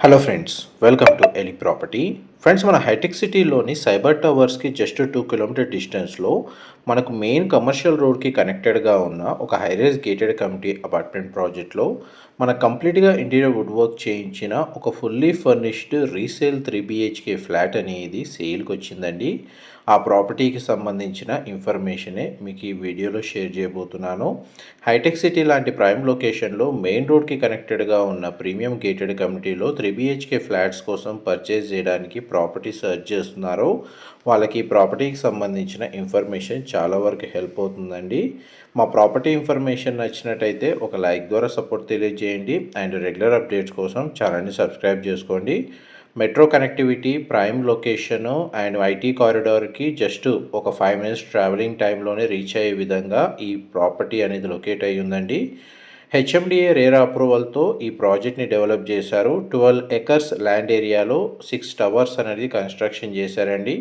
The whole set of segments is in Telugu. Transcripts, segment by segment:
హలో ఫ్రెండ్స్ వెల్కమ్ టు ఎలి ప్రాపర్టీ ఫ్రెండ్స్ మన హైటెక్ సిటీలోని సైబర్ టవర్స్కి జస్ట్ టూ కిలోమీటర్ డిస్టెన్స్లో మనకు మెయిన్ కమర్షియల్ రోడ్కి కనెక్టెడ్గా ఉన్న ఒక హైరేజ్ గేటెడ్ కమిటీ అపార్ట్మెంట్ ప్రాజెక్ట్లో మన కంప్లీట్గా ఇంటీరియర్ వుడ్ వర్క్ చేయించిన ఒక fully furnished resale three BHK flat అనేది సేల్కి వచ్చిందండి. ఆ ప్రాపర్టీకి సంబంధించిన ఇన్ఫర్మేషనే మీకు ఈ వీడియోలో షేర్ చేయబోతున్నాను. హైటెక్ సిటీ లాంటి ప్రైమ్ లొకేషన్లో మెయిన్ రోడ్కి కనెక్టెడ్గా ఉన్న ప్రీమియం గేటెడ్ కమిటీలో త్రీ బిహెచ్కే ఫ్లాట్స్ కోసం పర్చేజ్ చేయడానికి ప్రాపర్టీ సెర్చ్ చేస్తున్నారు. వాళ్ళకి ఈ ప్రాపర్టీకి సంబంధించిన ఇన్ఫర్మేషన్ చాలా వరకు హెల్ప్ అవుతుందండి. మా ప్రాపర్టీ ఇన్ఫర్మేషన్ నచ్చినట్టయితే ఒక లైక్ ద్వారా సపోర్ట్ తెలియజేయండి. అండ్ రెగ్యులర్ అప్డేట్స్ కోసం ఛానల్ని సబ్స్క్రైబ్ చేసుకోండి. Metro connectivity prime location and IT కారిడార్కి just ఒక ఫైవ్ మినిట్స్ ట్రావెలింగ్ టైంలోనే రీచ్ అయ్యే విధంగా ఈ ప్రాపర్టీ అనేది లొకేట్ అయ్యి ఉందండి. హెచ్ఎండిఏ రేరా అప్రూవల్తో ఈ ప్రాజెక్ట్ని డెవలప్ చేశారు. ట్వెల్వ్ ఎకర్స్ ల్యాండ్ ఏరియాలో సిక్స్ టవర్స్ అనేది కన్స్ట్రక్షన్ చేశారండి.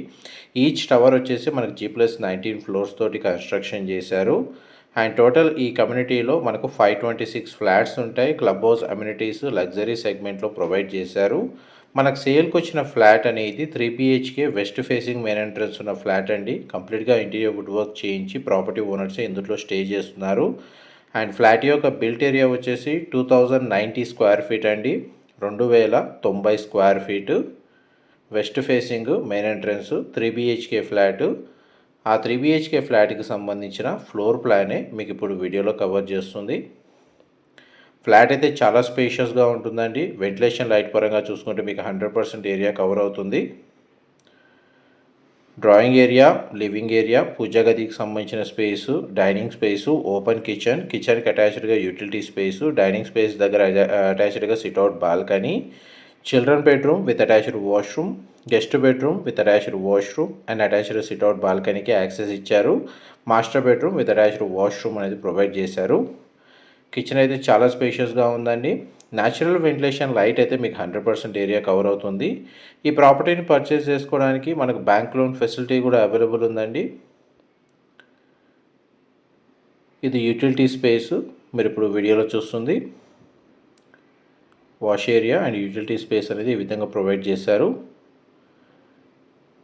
ఈచ్ టవర్ వచ్చేసి మనకు జీ ప్లస్ నైన్టీన్ ఫ్లోర్స్ తోటి కన్స్ట్రక్షన్ చేశారు. అండ్ టోటల్ ఈ కమ్యూనిటీలో మనకు ఫైవ్ ట్వంటీ సిక్స్ ఫ్లాట్స్ ఉంటాయి. క్లబ్ హౌస్ అమ్యూనిటీస్ లగ్జరీ సెగ్మెంట్లో ప్రొవైడ్ చేశారు. మనకు సేల్కి వచ్చిన ఫ్లాట్ అనేది three BHK west facing main entrance ఉన్న ఫ్లాట్ అండి. కంప్లీట్గా ఇంటీరియర్ వుడ్ వర్క్ చేయించి ప్రాపర్టీ ఓనర్స్ ఇందులో స్టే చేస్తున్నారు. అండ్ ఫ్లాట్ యొక్క బిల్ట్ ఏరియా వచ్చేసి two thousand ninety square feet అండి. రెండు వేల తొంభై square feet. West facing main entrance three BHK flat. ఆ త్రీ బిహెచ్కే ఫ్లాట్కి సంబంధించిన ఫ్లోర్ ప్లానే మీకు ఇప్పుడు వీడియోలో కవర్ చేస్తుంది. ఫ్లాట్ అయితే చాలా స్పేషియస్గా ఉంటుందండి. వెంటిలేషన్ లైట్ పరంగా చూసుకుంటే మీకు హండ్రెడ్ పర్సెంట్ ఏరియా కవర్ అవుతుంది. డ్రాయింగ్ ఏరియా లివింగ్ ఏరియా పూజా గదికి సంబంధించిన space dining space open kitchen కిచెన్కి అటాచ్డ్గా యూటిలిటీ స్పేసు డైనింగ్ స్పేస్ దగ్గర అటాచ్డ్గా sit out balcony children bedroom with attached washroom guest bedroom with attached washroom and attached sit out బాల్కనీకి access ఇచ్చారు. Master bedroom with attached washroom అనేది ప్రొవైడ్ చేశారు. కిచెన్ అయితే చాలా స్పేషియస్గా ఉందండి. న్యాచురల్ వెంటిలేషన్ లైట్ అయితే మీకు హండ్రెడ్ పర్సెంట్ ఏరియా కవర్ అవుతుంది. ఈ ప్రాపర్టీని పర్చేస్ చేసుకోవడానికి మనకు బ్యాంక్ లోన్ ఫెసిలిటీ కూడా అవైలబుల్ ఉందండి. ఇది యూటిలిటీ స్పేస్ మీరు ఇప్పుడు వీడియోలో చూస్తుంది. Wash area and utility space అనేది ఈ విధంగా ప్రొవైడ్ చేశారు.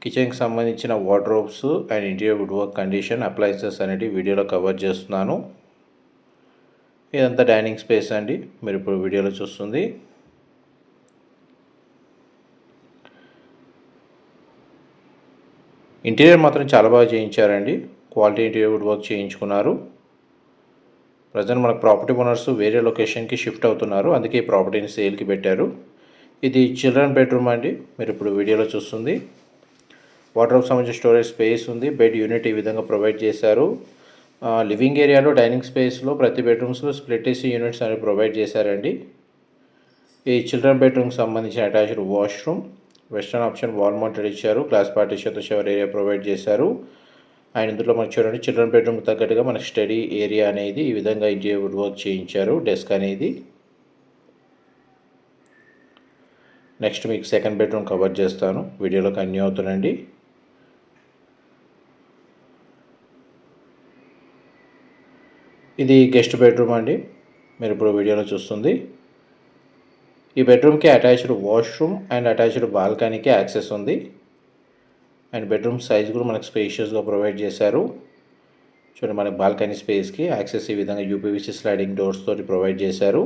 కిచెన్కి సంబంధించిన wardrobes and interior wood work condition appliances అనేవి వీడియోలో కవర్ చేస్తున్నాను. ఇదంతా డైనింగ్ స్పేస్ అండి. మీరు ఇప్పుడు వీడియోలో చూస్తుంది. ఇంటీరియర్ మాత్రం చాలా బాగా చేయించారండి. క్వాలిటీ ఇంటీరియర్ వుడ్ వర్క్ చేయించుకున్నారు. ప్రజెంట్ మనకు ప్రాపర్టీ ఓనర్స్ వేరే లొకేషన్కి షిఫ్ట్ అవుతున్నారు. అందుకే ఈ ప్రాపర్టీని సేల్కి పెట్టారు. ఇది చిల్డ్రన్ బెడ్రూమ్ అండి. మీరు ఇప్పుడు వీడియోలో చూస్తుంది. వాటర్ సంబంధించిన స్టోరేజ్ స్పేస్ ఉంది. బెడ్ యూనిట్ ఈ విధంగా ప్రొవైడ్ చేశారు. లివింగ్ ఏరియాలో డైనింగ్ స్పేస్లో ప్రతి బెడ్రూమ్స్లో స్ప్లిట్ ఏసీ యూనిట్స్ అనేవి ప్రొవైడ్ చేశారండి. ఈ చిల్డ్రన్ బెడ్రూమ్కి సంబంధించిన attached washroom western option wall mounted ఇచ్చారు. క్లాస్ పార్టీషన్తో షవర్ ఏరియా ప్రొవైడ్ చేశారు. అండ్ ఇందులో మనకు చూడండి చిల్డ్రన్ బెడ్రూమ్కి తగ్గట్టుగా మనకి స్టడీ ఏరియా అనేది ఈ విధంగా ఇంటి వుడ్ వర్క్ చేయించారు డెస్క్ అనేది. నెక్స్ట్ మీకు సెకండ్ బెడ్రూమ్ కవర్ చేస్తాను. వీడియోలో కన్యూ అవుతుందండి ఇది గెస్ట్ బెడ్రూమ్ అండి. మీరు ఇప్పుడు వీడియోలో చూస్తుంది. ఈ బెడ్రూమ్కి అటాచ్డ్ వాష్రూమ్ అండ్ అటాచ్డ్ బాల్కనీకి యాక్సెస్ ఉంది. అండ్ బెడ్రూమ్ సైజ్ కూడా మనకు స్పేషియస్గా ప్రొవైడ్ చేశారు. చూడండి మనకి బాల్కనీ స్పేస్కి యాక్సెస్ ఈ విధంగా యూపీవీసీ స్లైడింగ్ డోర్స్ తోటి ప్రొవైడ్ చేశారు.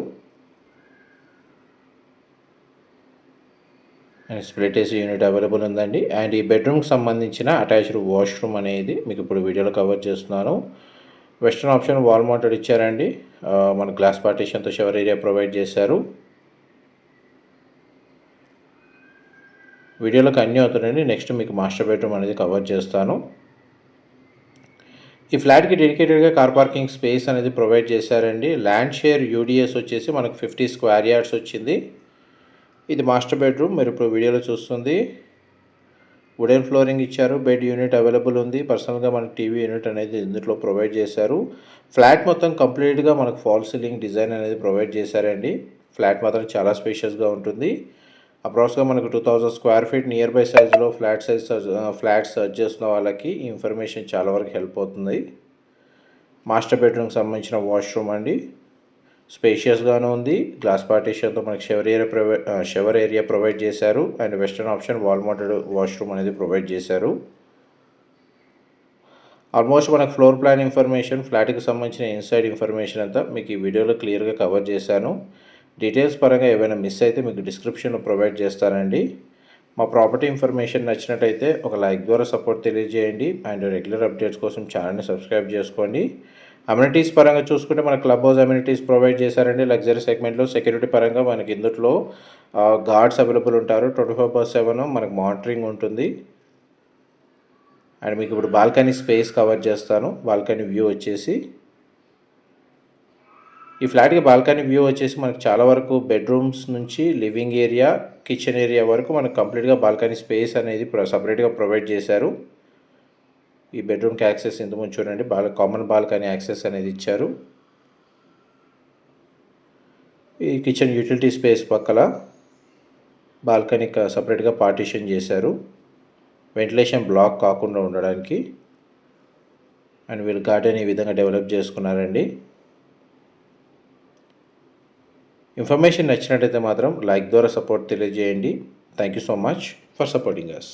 And split AC unit available ఉందండి. అండ్ ఈ బెడ్రూమ్కి సంబంధించిన అటాచ్డ్ వాష్రూమ్ అనేది మీకు ఇప్పుడు వీడియోలో కవర్ చేస్తున్నాను. వెస్ట్రన్ ఆప్షన్ వాల్ మౌంటెడ్ ఇచ్చారండి. మన గ్లాస్ పార్టీషన్తో షవర్ ఏరియా ప్రొవైడ్ చేశారు. వీడియోలకు అన్నీ అవుతాయండి నెక్స్ట్ మీకు మాస్టర్ బెడ్రూమ్ అనేది కవర్ చేస్తాను. ఈ ఫ్లాట్కి డెడికేటెడ్గా కార్ పార్కింగ్ స్పేస్ అనేది ప్రొవైడ్ చేశారండి. ల్యాండ్ షేర్ యూడిఎస్ వచ్చేసి మనకు ఫిఫ్టీ స్క్వేర్ యార్డ్స్ వచ్చింది. ఇది మాస్టర్ బెడ్రూమ్ మీరు ఇప్పుడు వీడియోలో చూస్తుంది. వుడెన్ ఫ్లోరింగ్ ఇచ్చారు. బెడ్ యూనిట్ అవైలబుల్ ఉంది. పర్సనల్గా మనకి టీవీ యూనిట్ అనేది ఇందులో ప్రొవైడ్ చేశారు. ఫ్లాట్ మొత్తం కంప్లీట్గా మనకు ఫాల్ సీలింగ్ డిజైన్ అనేది ప్రొవైడ్ చేశారండి. ఫ్లాట్ మాత్రం చాలా స్పేషియస్గా ఉంటుంది. అప్రాక్స్గా మనకు two thousand square feet nearby సైజ్లో ఫ్లాట్ సైజ్ ఫ్లాట్ సర్చ్ చేస్తున్న వాళ్ళకి ఈ ఇన్ఫర్మేషన్ చాలా వరకు హెల్ప్ అవుతుంది. మాస్టర్ బెడ్రూమ్కి సంబంధించిన వాష్రూమ్ అండి. స్పేషియస్గాను ఉంది. గ్లాస్ పార్టీషన్తో మనకి shower area provide shower area provide చేశారు. And western option wall mounted washroom అనేది ప్రొవైడ్ చేశారు. ఆల్మోస్ట్ మనకు ఫ్లోర్ ప్లాన్ ఇన్ఫర్మేషన్ ఫ్లాట్కి సంబంధించిన ఇన్సైడ్ ఇన్ఫర్మేషన్ అంతా మీకు ఈ వీడియోలో క్లియర్గా కవర్ చేశాను. డీటెయిల్స్ పరంగా ఏవైనా మిస్ అయితే మీకు డిస్క్రిప్షన్లో ప్రొవైడ్ చేస్తానండి. మా ప్రాపర్టీ ఇన్ఫర్మేషన్ నచ్చినట్టయితే ఒక లైక్ ద్వారా సపోర్ట్ తెలియజేయండి. అండ్ రెగ్యులర్ అప్డేట్స్ కోసం ఛానల్ని సబ్స్క్రైబ్ చేసుకోండి. అమ్యూనిటీస్ పరంగా చూసుకుంటే మన క్లబ్ హౌస్ అమ్యూనిటీస్ ప్రొవైడ్ చేశారండి లగ్జరీ సెగ్మెంట్లో సెక్యూరిటీ పరంగా మనకి ఇందులో గార్డ్స్ అవైలబుల్ ఉంటారు. ట్వంటీ ఫోర్ బై సెవెన్ మనకు మానిటరింగ్ ఉంటుంది. అండ్ మీకు ఇప్పుడు బాల్కనీ స్పేస్ కవర్ చేస్తాను. బాల్కనీ వ్యూ వచ్చేసి. ఈ ఫ్లాట్కి బాల్కనీ వ్యూ వచ్చేసి మనకు చాలా వరకు బెడ్రూమ్స్ నుంచి లివింగ్ ఏరియా కిచెన్ ఏరియా వరకు మనకు కంప్లీట్గా బాల్కనీ స్పేస్ అనేది సపరేట్గా ప్రొవైడ్ చేశారు. ఈ బెడ్రూమ్కి యాక్సెస్ ఇంతకుముందు చూడండి. బాల్ కామన్ బాల్కనీ యాక్సెస్ అనేది ఇచ్చారు. ఈ కిచెన్ యూటిలిటీ స్పేస్ పక్కల బాల్కనీ సపరేట్గా పార్టీషన్ చేశారు. వెంటిలేషన్ బ్లాక్ కాకుండా ఉండడానికి. అండ్ వీళ్ళు గార్డెన్ ఈ విధంగా డెవలప్ చేసుకున్నారండి. ఇన్ఫర్మేషన్ నచ్చినట్టయితే మాత్రం లైక్ ద్వారా సపోర్ట్ తెలియజేయండి. Thank you so much for supporting us